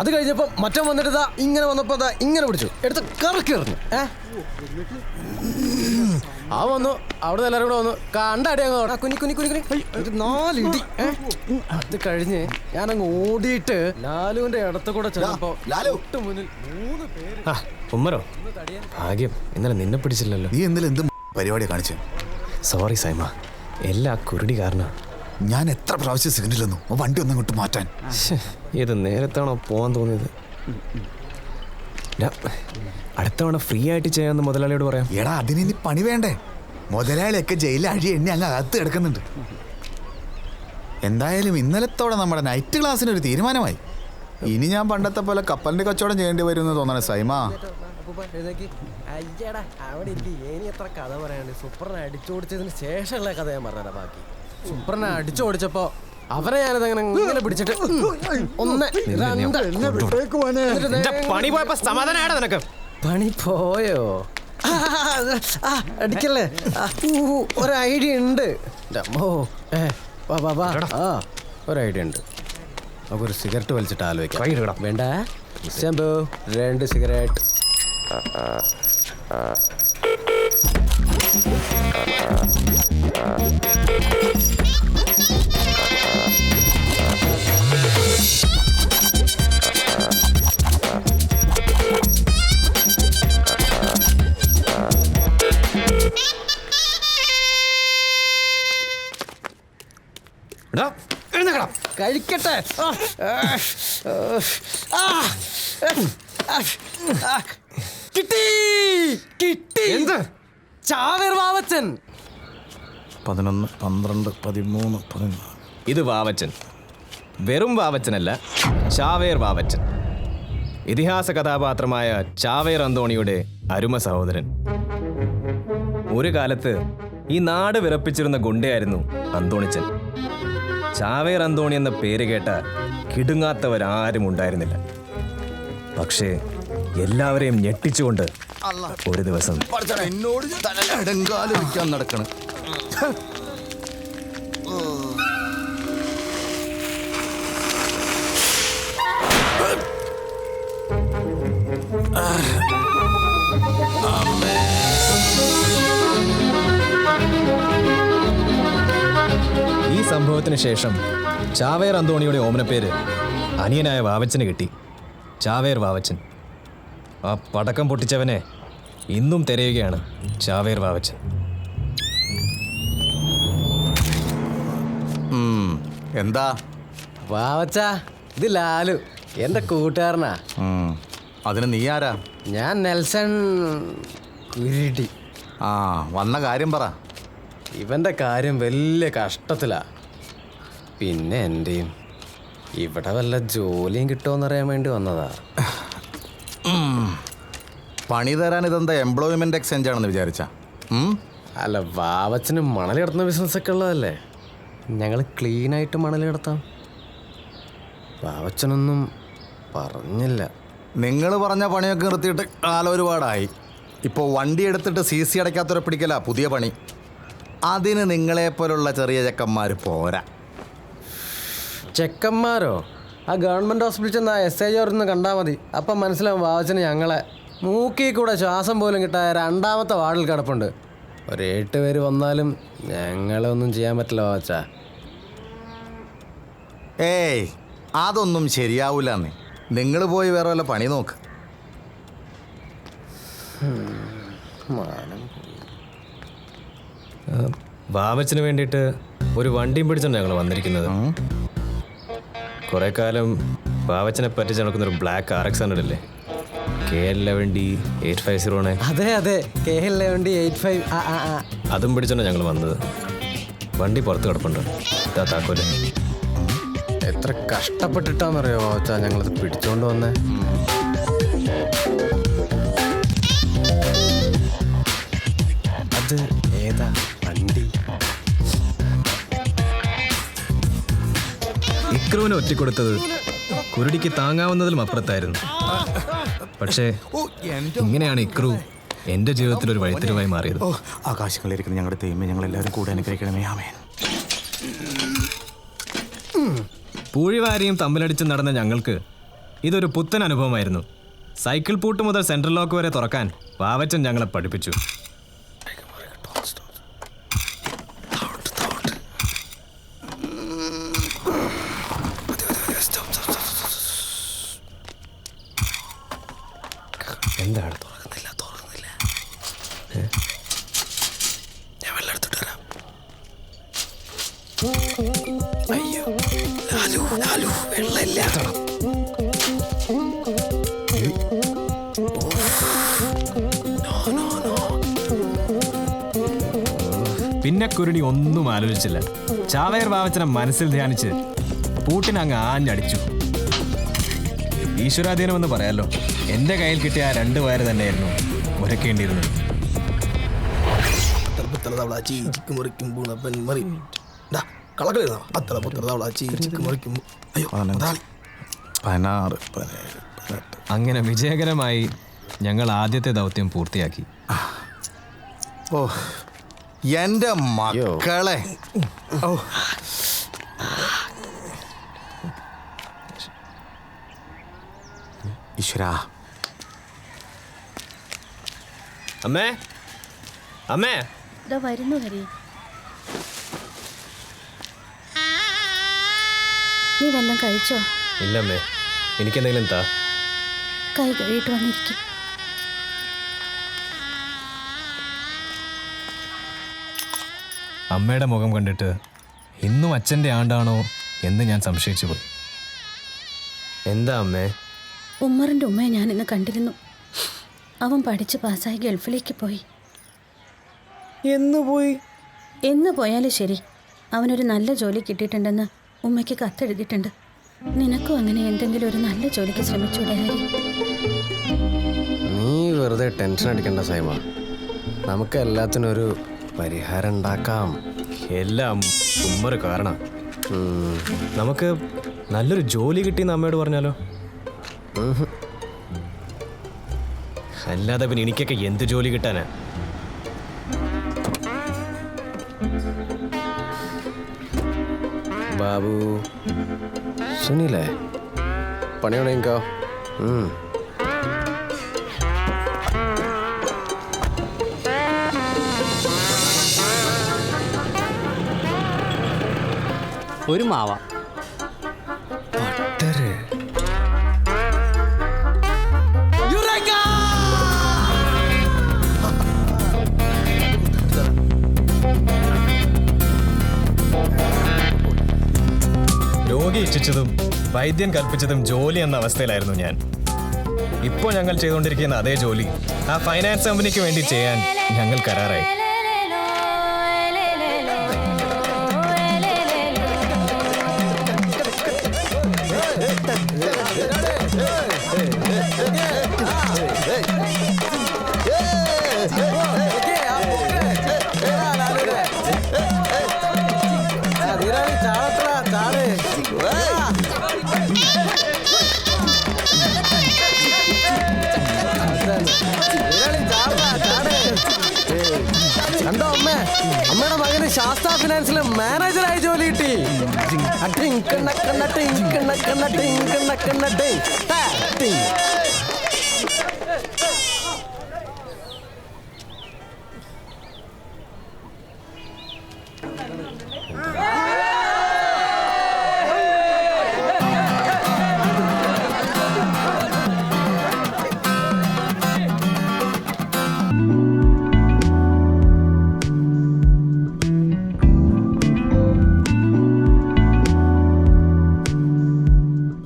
അത് കഴിഞ്ഞപ്പോ മറ്റൻ വന്നിട്ട് ഇതാ ഇങ്ങനെ വന്നപ്പോ ദാ ഇങ്ങനെ പിടിച്ചു. എടുത്ത് കറക്കി എറിഞ്ഞു. ഏ? ആ വന്നു. അവിടെ എല്ലാവരും കൂടെ വന്നു. കണ്ടടി അങ്ങ്. കുഞ്ഞി കുഞ്ഞി കുഞ്ഞി കുനി ഒരു നാലിടി. അത് കഴിഞ്ഞ് ഞാൻ അങ്ങ് ഓടിയിട്ട് ലാലുവിന്റെ ഇടത്ത് കൂടെ ചെന്നപ്പോ ലാലു. മുന്നിൽ മൂന്ന് പേര്. ഉമ്മരോ ഭാഗ്യം ഇന്നലെ നിന്നെ പിടിച്ചില്ലല്ലോ. നീ ഇന്നലെ എന്ത് പരിപാടി കാണിച്ചു? സോറി സൈമ. എല്ലാ കുരുടി കാരണം? ഞാൻ എത്ര പ്രാവശ്യം സിഗ്നൽ തന്നു വണ്ടി ഒന്നും ഇങ്ങോട്ട് മാറ്റാൻ. ഇത് നേരത്താണോ പോകാൻ തോന്നിയത്? അടുത്തവണ അടുത്ത തവണ ഫ്രീ ആയിട്ട് ചെയ്യാമെന്ന് മുതലാളിയോട് പറയാം. എടാ അതിന് ഇനി പണി വേണ്ടേ? മുതലാളിയൊക്കെ ജയിലിൽ അഴി എണ്ണി അങ്ങ് അകത്ത് കിടക്കുന്നുണ്ട്. എന്തായാലും ഇന്നലത്തോടെ നമ്മുടെ നൈറ്റ് ക്ലാസ്സിന് ഒരു തീരുമാനമായി. ഇനി ഞാൻ പണ്ടത്തെ പോലെ കപ്പലിന്റെ കച്ചവടം ചെയ്യേണ്ടി വരും എന്ന് തോന്നണേ സൈമ. അയ്യടാ അവിടെ ഇല്ലേ ഇനി എത്ര കഥ പറയാണ്ട് സൂപ്പറിനെ അടിച്ചോടിച്ചതിന് ശേഷമുള്ള കഥ ഞാൻ പറഞ്ഞുതരാം ബാക്കി സൂപ്പറിനെ അടിച്ചോടിച്ചപ്പോ അവരെ ഞാനത് അങ്ങനെ ഇങ്ങനെ പിടിച്ചിട്ട് ഒന്ന് രണ്ട് ദേ- പണി പോയപ്പോ സമാധാനാണ് നിനക്ക് പണി പോയോ അടിക്കല്ലേ ഒരു ഐഡിയ ഉണ്ട് ഏ വാ വാ വാ ആ ഒരു ഐഡിയ ഉണ്ട് നമുക്കൊരു സിഗരറ്റ് വലിച്ചിട്ട് ആലോചിക്കാം വേണ്ട ശംഭു രണ്ട് സിഗരറ്റ് എടാ, എഴുന്നേക്കടാ. കഴിക്കട്ടെ ആ, ആ, ആ. കിട്ടി. കിട്ടി. എന്ത്? ചാവേർ വാവച്ചൻ. പതിനൊന്ന് പന്ത്രണ്ട് പതിമൂന്ന് പതിനാല്. ഇത് വാവച്ചൻ. വെറും വാവച്ചനല്ല ചാവേർ വാവച്ചൻ. ഇതിഹാസ കഥാപാത്രമായ ചാവേർ അന്തോണിയുടെ അരുമ സഹോദരൻ. ഒരു കാലത്ത് ഈ നാട് വിറപ്പിച്ചിരുന്ന ഗുണ്ടയായിരുന്നു അന്തോണിച്ചൻ. ചാവേർ അന്തോണി എന്ന പേര് കേട്ട കിടുങ്ങാത്തവരാരും ഉണ്ടായിരുന്നില്ല. പക്ഷേ എല്ലാവരെയും ഞെട്ടിച്ചുകൊണ്ട് ഒരു ദിവസം എന്നോട് നടക്കണം. ഈ സംഭവത്തിന് ശേഷം ചാവേർ അന്തോണിയുടെ ഓമനപ്പേര് അനിയനായ വാവച്ചന് കിട്ടി. ചാവേർ വാവച്ചൻ. ആ പടക്കം പൊട്ടിച്ചവനെ ഇന്നും തിരയുകയാണ് ചാവേർ വാവച്ചൻ. ഉം, എന്താ? വാവച്ച ഇത് ലാലു. എന്റെ കൂട്ടുകാരനാ. അതിന് നീ ആരാ? ഞാൻ നെൽസൺ കുരുടി ആ വന്ന കാര്യം പറ. ഇവന്റെ കാര്യം വലിയ കഷ്ടത്തിലാ. പിന്നെ എന്റെയും ഇവിടെ വല്ല ജോലിയും കിട്ടുമോന്നറിയാൻ വേണ്ടി വന്നതാ. പണി തരാൻ ഇതെന്താ എംപ്ലോയ്മെന്റ് എക്സ്ചേഞ്ച് ആണെന്ന് വിചാരിച്ച? അല്ല വാവച്ചന് മണൽ കിടത്തുന്ന ബിസിനസ്സൊക്കെ ഉള്ളതല്ലേ? ഞങ്ങൾ ക്ലീൻ ആയിട്ട് മണൽ കിടത്താം. വാവച്ചനൊന്നും പറഞ്ഞില്ല. നിങ്ങൾ പറഞ്ഞ പണിയൊക്കെ നിർത്തിയിട്ട് കാലം ഒരുപാടായി. ഇപ്പോൾ വണ്ടി എടുത്തിട്ട് സി സി അടയ്ക്കാത്തവരെ പിടിക്കല പുതിയ പണി. അതിന് നിങ്ങളെപ്പോലുള്ള ചെറിയ ചെക്കന്മാർ പോരാ. ചെക്കന്മാരോ? ആ ഗവൺമെന്റ് ഹോസ്പിറ്റലിൽ ചെന്ന എസ് ഐ ചോർന്ന് കണ്ടാൽ മതി. അപ്പം മനസ്സിലാവും വാവച്ചന് ഞങ്ങളെ മൂക്കിൽ കൂടെ ശ്വാസം പോലും കിട്ടായ രണ്ടാമത്തെ വാർഡിൽ കിടപ്പുണ്ട്. ഒരു എട്ട് പേര് വന്നാലും ഞങ്ങളെ ഒന്നും ചെയ്യാൻ പറ്റില്ല വാച്ചാ. ഏയ് അതൊന്നും ശരിയാവൂല നിങ്ങൾ പോയി വേറെ വല്ല പണി നോക്ക്. ബാബച്ചിന് വേണ്ടിയിട്ട് ഒരു വണ്ടിയും പിടിച്ചാണ് ഞങ്ങൾ വന്നിരിക്കുന്നത്. കുറെ കാലം ബാബച്ചനെ പറ്റിച്ച് നടക്കുന്ന ഒരു ബ്ലാക്ക് ആർ എക്സ് ഹൺഡ്രഡ് അല്ലേ? K L eleven D eight five zero ആണ്. അതെ അതെ. K L eleven eight five ആ ആ ആ. അതും പിടിച്ചാണ് ഞങ്ങൾ വന്നത്. വണ്ടി പുറത്ത് കിടപ്പുണ്ട്. ഇതാ താക്കോൽ. എത്ര കഷ്ടപ്പെട്ടിട്ടാന്നറിയോ വാവച്ച ഞങ്ങളത് പിടിച്ചോണ്ട് വന്നേ? അത് ഏതാ വണ്ടി? ഇക്രുവിനെ ഒറ്റിക്കൊടുത്തത് കുരുടിക്ക് താങ്ങാവുന്നതിലും അപ്പുറത്തായിരുന്നു. പക്ഷേ ഇങ്ങനെയാണ് ഇക്രു എന്റെ ജീവിതത്തിൽ ഒരു വഴിത്തിരിവായി മാറിയത്. ഓ ഞങ്ങളുടെ ദൈവമേ ഞങ്ങൾ എല്ലാവരും കൂടെ അനുഗ്രഹിക്കണമേ. ആമേൻ. പൂഴിവാരിയും തമ്മിലടിച്ച് നടന്ന ഞങ്ങൾക്ക് ഇതൊരു പുത്തൻ അനുഭവമായിരുന്നു. സൈക്കിൾ പൂട്ട് മുതൽ സെൻട്രൽ ലോക്ക് വരെ തുറക്കാൻ വാവച്ചൻ ഞങ്ങളെ പഠിപ്പിച്ചു. വെള്ളമില്ല. പിന്നെ കുരുണി ഒന്നും ആലോചിച്ചില്ല. ചാവയർ വാവച്ചനെ മനസ്സിൽ ധ്യാനിച്ച് പൂട്ടിന് അങ്ങ് ആഞ്ഞടിച്ചു. ഈശ്വരാധീനം എന്ന് പറയാലോ എന്റെ കയ്യിൽ കിട്ടിയ ആ രണ്ട് വയറ് തന്നെയായിരുന്നു ഉരക്കേണ്ടിയിരുന്നത് പുത്തല തവളാച്ചി ചിക്ക് മുറിക്കും പൂണപ്പൻ മറി മുറിക്കും. അയ്യോ മുതലാളി പതിനാറ് പതിനേഴ് പതിനെട്ട്. അങ്ങനെ വിജയകരമായി ഞങ്ങൾ ആദ്യത്തെ ദൗത്യം പൂർത്തിയാക്കി. ഓ എന്റെ മക്കളെ. ഓ. ഈശ്വരാ. അമ്മേ അമ്മേ. ഇതാ വരുന്നു ഹരി. നീ വല്ലതും കഴിച്ചോ? ഇല്ലമ്മേ എനിക്കെന്തെങ്കിലും താ. കൈ കഴുകിയിട്ട് വന്നിരിക്കും. അമ്മയുടെ മുഖം കണ്ടിട്ട് ഇന്നും അച്ഛന്റെ ആണ്ടാണോ എന്ന് ഞാൻ സംശയിച്ചു പോയി. എന്താ അമ്മേ? ഉമ്മറിന്റെ ഉമ്മയെ ഞാൻ ഇന്ന് കണ്ടിരുന്നു. അവൻ പഠിച്ച് പാസ്സായി ഗൾഫിലേക്ക് പോയി. എന്ന് പോയി? എന്ന് പോയാലും ശരി അവനൊരു നല്ല ജോലി കിട്ടിയിട്ടുണ്ടെന്ന് ഉമ്മയ്ക്ക് കത്തെഴുതിയിട്ടുണ്ട്. നിനക്കും അങ്ങനെ എന്തെങ്കിലും ഒരു നല്ല ജോലിക്ക് ശ്രമിച്ചൂടെ ഹരി? നീ വെറുതെ ടെൻഷൻ അടിക്കണ്ട സൈമ. നമുക്ക് എല്ലാത്തിനും ഒരു പരിഹാരം ഉണ്ടാക്കാം. എല്ലാം ഉമ്മൊരു കാരണം. നമുക്ക് നല്ലൊരു ജോലി കിട്ടിയെന്ന് അമ്മയോട് പറഞ്ഞാലോ? അല്ലാതെ പിന്നെ എനിക്കൊക്കെ എന്ത് ജോലി കിട്ടാനാ? ബാബു. സുനിലേ പണി തുടങ്ങിക്കോ ഒരു മാവ. ഇച്ഛിച്ചതും വൈദ്യൻ കൽപ്പിച്ചതും ജോലി എന്ന അവസ്ഥയിലായിരുന്നു ഞാൻ. ഇപ്പോൾ ഞങ്ങൾ ചെയ്തുകൊണ്ടിരിക്കുന്ന അതേ ജോലി ആ ഫൈനാൻസ് കമ്പനിക്ക് വേണ്ടി ചെയ്യാൻ ഞങ്ങൾ കരാറായി. ശാസ്ത്ര ഫിനാൻസിലെ മാനേജറായി ജോലി കിട്ടി ടിങ്ക് ടിങ്ക് ടിങ്ക് ടിങ്ക് ടിങ്ക് ടിങ്ക് ടിങ്